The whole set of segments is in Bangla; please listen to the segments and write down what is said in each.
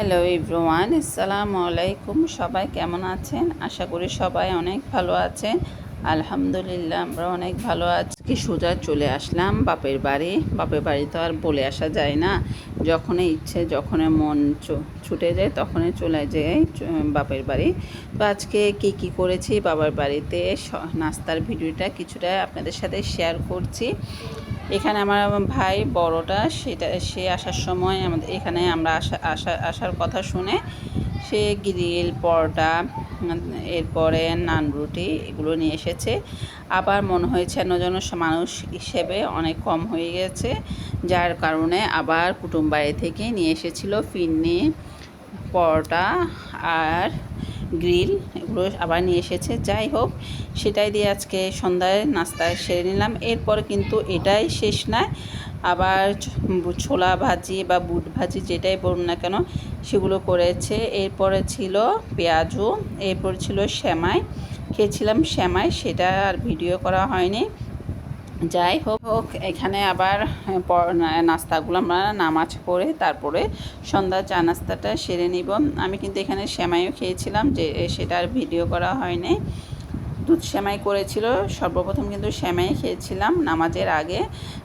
হ্যালো ইব্রোয়ান আসসালামু আলাইকুম সবাই কেমন আছেন? আশা করি সবাই অনেক ভালো আছেন। আলহামদুলিল্লাহ, আমরা অনেক ভালো আছি। কি সোজা চলে আসলাম বাপের বাড়ি। বাপের বাড়ি তো আর বলে আসা যায় না। যখনই ইচ্ছে, যখনই মন ছুটে যায়, তখনই চলে যায় বাপের বাড়ি। তো আজকে কি কি করেছি? বাবার বাড়িতে নাস্তার ভিডিওটা কিছুটা আপনাদের সাথে শেয়ার করছি। এখানে আমার ভাই বড়টা, সেটা, সে আসার সময় আমাদের, এখানে আমরা আসা আসা, আসার কথা শুনে সে গ্রিল, পরোটা, এরপরে নান রুটি এগুলো নিয়ে এসেছে। আবার মনে হয়েছে যেন মানুষ হিসেবে অনেক কম হয়ে গেছে, যার কারণে আবার কুটুম বাড়ি থেকে নিয়ে এসেছিল ফিরনি, পরোটা আর গ্রিল, এগুলো আবার নিয়ে এসেছে। যাই হোক, সেটাই দিয়ে আজকে সন্ধ্যায় নাস্তায় সেরে নিলাম। এরপর কিন্তু এটাই শেষ না, আবার ছোলা ভাজি বা বুট ভাজি যেটাই বলুন না কেন, সেগুলো করেছে। এরপরে ছিল পেঁয়াজু, এরপর ছিল শ্যামাই খেয়েছিলাম শ্যামাই সেটা আর ভিডিও করা হয়নি। যাই হোক হোক, এখানে আবার নাস্তাগুলো আমরা নামাজ পড়ে তারপরে সন্ধ্যা চা নাস্তাটা সেরে নিব। আমি কিন্তু এখানে সেমাইও খেয়েছিলাম যে সেটা আর ভিডিও করা হয়নি। দুধ সেমাই করেছিল, সর্বপ্রথম কিন্তু সেমাই খেয়েছিলাম নামাজের আগে।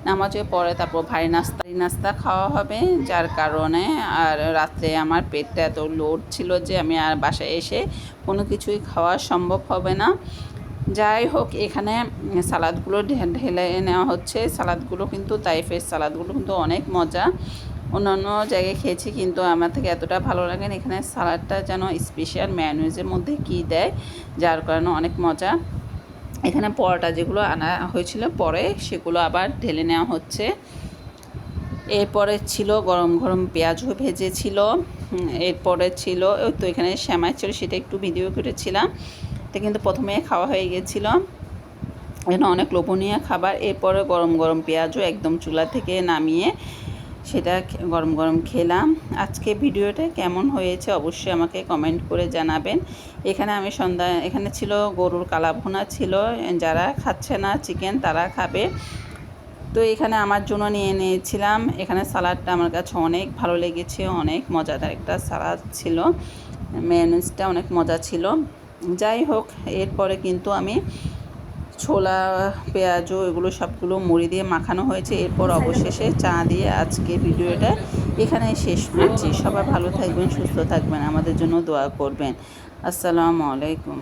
নামাজের পরে তারপর ভারী নাস্তা নাস্তা খাওয়া হবে, যার কারণে আর রাত্রে আমার পেটটা এত লোড ছিল যে, আমি আর বাসায় এসে কোনো কিছুই খাওয়া সম্ভব হবে না। যাই হোক এখানে সালাদগুলো ঢেলে নেওয়া হচ্ছে। সালাদগুলো কিন্তু তাইফের সালাদগুলো কিন্তু অনেক মজা। অন্যান্য জায়গায় খেয়েছি কিন্তু আমার থেকে এতটা ভালো লাগে না। এখানে সালাদটা যেন স্পেশাল ম্যানুয়েজের মধ্যে কী দেয়, যার কারণে অনেক মজা। এখানে পরোটা যেগুলো আনা হয়েছিল, পরে সেগুলো আবার ঢেলে নেওয়া হচ্ছে। এরপরে ছিল গরম গরম পেঁয়াজও ভেজেছিল। এরপরে ছিল, ওই তো এখানে শ্যামাই ছিল, সেটা একটু ভিডিও করেছিলাম। তো কিন্তু প্রথমে খাওয়া হয়ে গেছিল। এখানে অনেক লোভনীয় খাবার। এরপরে গরম গরম পেঁয়াজও একদম চুলা থেকে নামিয়ে সেটা গরম গরম খেলাম। আজকে ভিডিওটা কেমন হয়েছে অবশ্যই আমাকে কমেন্ট করে জানাবেন। এখানে আমি সন্ধ্যা, এখানে ছিল গরুর কালাভুনা ছিল। যারা খাচ্ছে না চিকেন তারা খাবে। তো এখানে আমার জন্য নিয়ে নিয়েছিলাম। এখানে সালাডটা আমার কাছে অনেক ভালো লেগেছে, অনেক মজাদার একটা সালাদ ছিল। মেয়নিজটা অনেক মজা ছিল। যাই হোক, এরপরে কিন্তু আমি ছোলা পেঁয়াজও এগুলো সবগুলো মুড়ি দিয়ে মাখানো হয়েছে। এরপর অবশেষে চা দিয়ে আজকে ভিডিওটা এখানে শেষ করছি। সবাই ভালো থাকবেন, সুস্থ থাকবেন, আমাদের জন্য দোয়া করবেন। আসসালামু আলাইকুম।